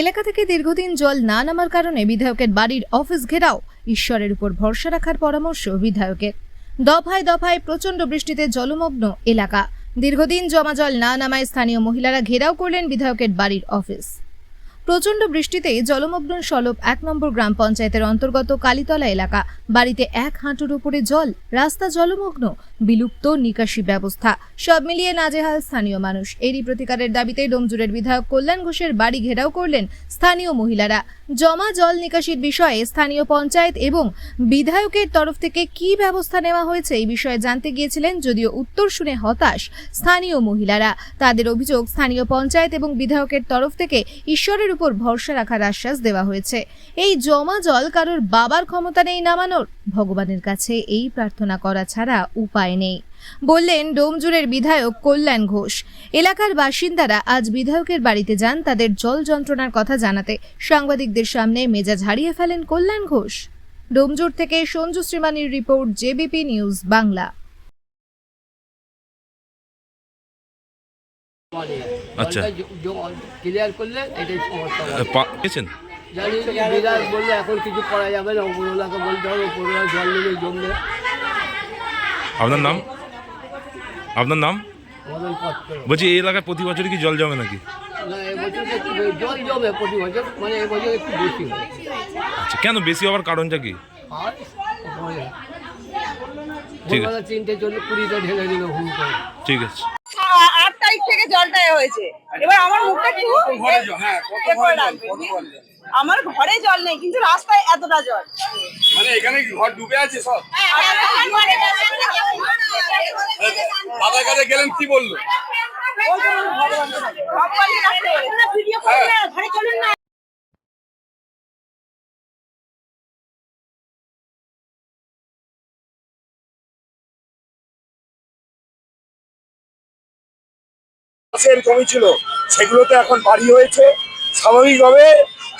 এলাকা থেকে দীর্ঘদিন জল না নামার কারণে বিধায়কের বাড়ির অফিস ঘেরাও, ঈশ্বরের উপর ভরসা রাখার পরামর্শ বিধায়কের। দফায় দফায় প্রচণ্ড বৃষ্টিতে জলমগ্ন এলাকা। দীর্ঘদিন জমা জল না নামায় স্থানীয় মহিলারা ঘেরাও করলেন বিধায়কের বাড়ির অফিস। প্রচণ্ড বৃষ্টিতে জলমগ্ন সলপ এক নম্বর গ্রাম পঞ্চায়েতের অন্তর্গত কালীতলা এলাকা। বাড়িতে এক হাঁটুর উপরে জল, রাস্তা জলমগ্ন বিলুপ্ত নিকাশি ব্যবস্থা। সব মিলিয়ে নাজেহাল স্থানীয় মানুষ। এরই প্রতিকারের দাবিতে ডোমজুরের বিধায়ক কল্যাণ ঘোষের বাড়ি ঘেরাও করলেন স্থানীয় মহিলারা। জমা জল নিকাশির বিষয়ে স্থানীয় পঞ্চায়েত এবং বিধায়কের তরফ থেকে কী ব্যবস্থা নেওয়া হয়েছে এই বিষয়ে জানতে গিয়েছিলেন যদিও উত্তর শুনে হতাশ স্থানীয় মহিলারা। তাদের অভিযোগ স্থানীয় পঞ্চায়েত এবং বিধায়কের তরফ থেকে ঈশ্বরের উপর ভরসা রাখার আশ্বাস দেওয়া হয়েছে। এই জমা জল কারোর বাবার ক্ষমতা নেই নামানোর। ভগবানের কাছে এই প্রার্থনা করা ছাড়া উপায় নেই বললেন ডোমজুরের বিধায়ক কল্যাণ ঘোষ। এলাকার বাসিন্দারা আজ বিধায়কের বাড়িতে যান তাদের জল যন্ত্রণার কথা জানাতে। সাংবাদিকদের সামনে মেজাজ হারিয়ে ফেলেন কল্যাণ ঘোষ। ডোমজুর থেকে সঞ্জু শ্রীমানির রিপোর্ট জেবিপি নিউজ বাংলা। আচ্ছা। ক্লিয়ার করলে এটাই সমস্যা পেয়েছেন? জানি বিধায়ক বললে এখন কিছু করা যাবে না উপরওয়ালাকে বলতে হবে উপরওয়ালা জল নেবে জমবে। আপনার নাম? আপনার নাম? বলছি এই এলাকায় প্রতি বছরই কি জল জমে নাকি? না এবছর একটু বে- জল জমে প্রতি বছর মানে এবছর একটু বেশি আচ্ছা কেন বেশি হওয়ার কারণটা কি? ঠিক আছে। ভোরবেলা তিনটে চল্লিশ কুড়িটা ঢেলে দিল হুম ঠিক আছে। আট তারিখ থেকে জলটা হয়েছে। এবার আমার মুখটা রাখবে। আমার ঘরে জল নেই কিন্তু রাস্তায় এতটা জল। মানে এখানে ঘর ডুবে আছে সব? দাদার কাছে গেলেন কি বলল হ্যাঁ। ছিল, সেগুলোতে এখন বাড়ি হয়েছে স্বাভাবিকভাবে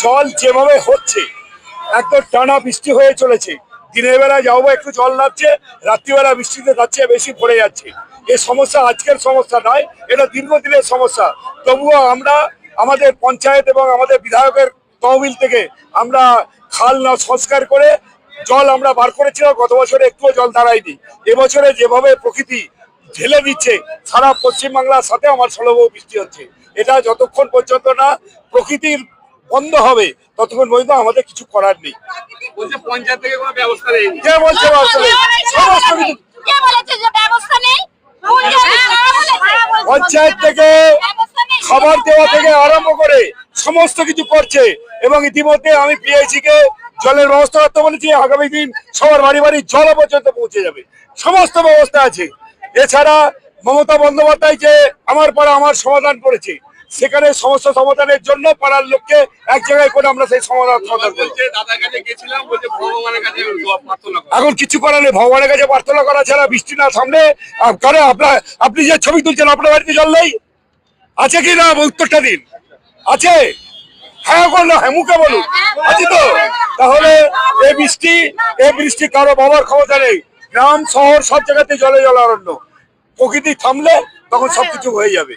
জল যেভাবে হচ্ছে, একদম টানা বৃষ্টি হয়ে চলেছে দিনের বেলা যাব, একটু জল নামছে, রাত্রিবেলা বৃষ্টিতে যাচ্ছে, বেশি পড়ে যাচ্ছে। এই সমস্যা আজকের সমস্যা নয়, এটা দীর্ঘদিনের সমস্যা। তবুও আমরা আমাদের পঞ্চায়েত এবং আমাদের বিধায়কের তহবিল থেকে আমরা খাল না সংস্কার করে জল আমরা বার করেছিলাম, গত বছরে একটুও জল দাঁড়ায়নি। এবছরে যেভাবে প্রকৃতি ঢেলে দিচ্ছে, সারা পশ্চিমবাংলার সাথে আমার সুলভ বৃষ্টি হচ্ছে। এটা যতক্ষণ পর্যন্ত না প্রকৃতির বন্ধ হবে ততক্ষণ পর্যন্ত আমাদের কিছু করার নেই। পঞ্চায়েত থেকে কোনো ব্যবস্থা নেয়নি কে বলছে বাস্তবে? সমস্ত কিছু কে বলেছে যে ব্যবস্থা নেই? কোন জায়গায় পঞ্চায়েত থেকে খাবার দেওয়া থেকে আরম্ভ করে সমস্ত কিছু করছে এবং ইতিমধ্যে আমি পিএইচি কে জলের ব্যবস্থা করতে বলেছি। আগামী দিন সবার বাড়ি বাড়ি জল পর্যন্ত পৌঁছে যাবে। সমস্ত ব্যবস্থা আছে। এছাড়া মমতা বন্দ্যোপাধ্যায় যে আমার পাড়া আমার সমাধান করেছে সেখানে সমস্যা সমাধানের জন্য পাড়ার লোককে এক জায়গায় করে আমরা সেই সমাধান সমাধান। এখন কিছু করার নেই ভগবানের কাছে প্রার্থনা করা ছাড়া বৃষ্টি না সামনে আহ, আপনার আপনি যে ছবি তুলছেন আপনার বাড়িতে জল নেই? আছে কি না? উত্তরটা দিন। আছে? হ্যাঁ বলল হ্যাঁ মুখে বলুন। আছে তো? তাহলে এই বৃষ্টি এই বৃষ্টি কারও বাবার ক্ষমতা নেই। গ্রাম শহর সব জায়গাতে জলে জল অরণ্য প্রকৃতি থামলে তখন সবকিছু হয়ে যাবে।